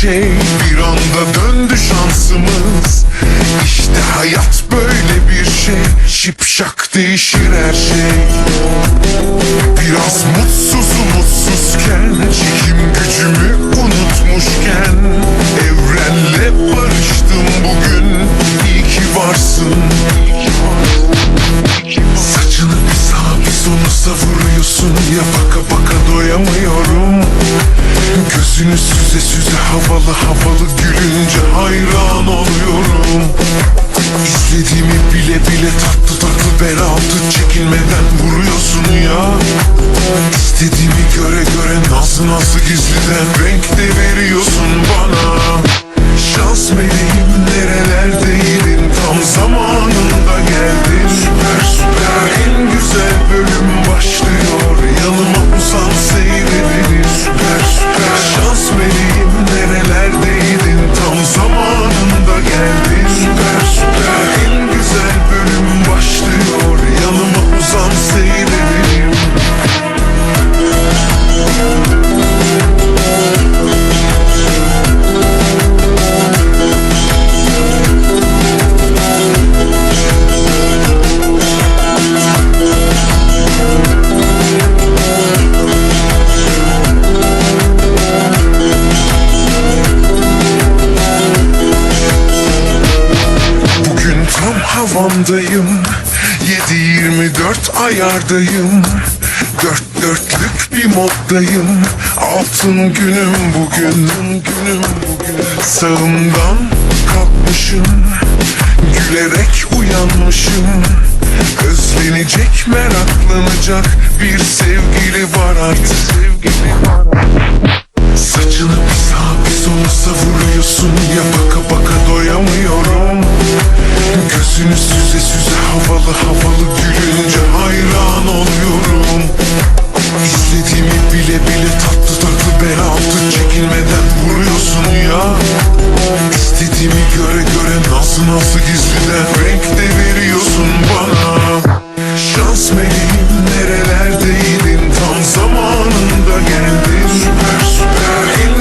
şey bir anda döndü şansımız. İşte hayat böyle bir şey Şipşak değişir her şey. Biraz mutsuzum mutsuzken Çekim gücümü unutmuşken Evrenle barıştım bugün. İyi ki varsın. Saçını bir sağa bir sonu savuruyorsun. Ya baka baka doyamıyorum. Gözünü süze süze havalı havalı gülünce hayran oluyorum. İstediğimi bile bile tatlı tatlı bel altı çekilmeden vuruyorsun ya. İstediğimi göre göre nazlı nazlı gizliden renk de veriyorsun bana. Şans meleğim nerelerdeydin? Tam zamanında geldin havamdayım 7-24 ayardayım. Dört dörtlük bir moddayım. Altın günüm bugün günüm bugün Sağımdan kalkmışım. Gülerek uyanmışım. Özlenecek meraklanacak bir sevgili var artık. Sevgili var Saçını bir sağa bir sola savuruyorsun. Ya baka baka doyamıyorum. Gözünü altı çekilmeden vuruyorsun ya. İstediğimi göre göre nasıl nasıl gizliden renk de veriyorsun bana. Şans meleğim nerelerdeydin? Tam zamanında geldin Süper süper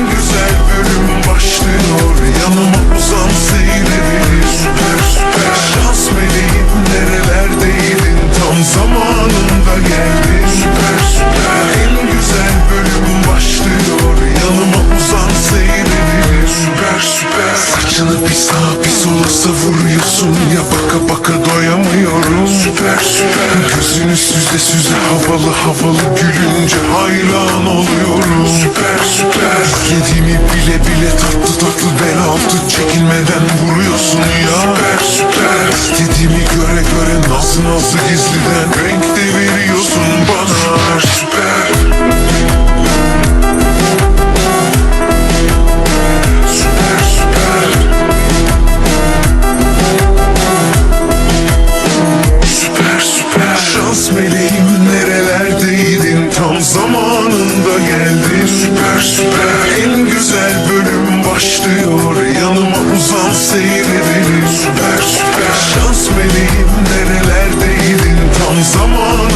baka baka doyamıyorum. Süper süper. Gözünü süze süze havalı havalı gülünce hayran oluyorum. Süper süper. İstediğimi bile bile tatlı tatlı bel altı çekilmeden vuruyorsun ya. Süper süper. İstediğimi göre göre nazlı nazlı gizliden. Renk de zamanında geldin Süper süper En güzel bölüm başlıyor. Yanıma uzan seyredelim Süper süper Şans meleğim nerelerdeydin? Tam zamanında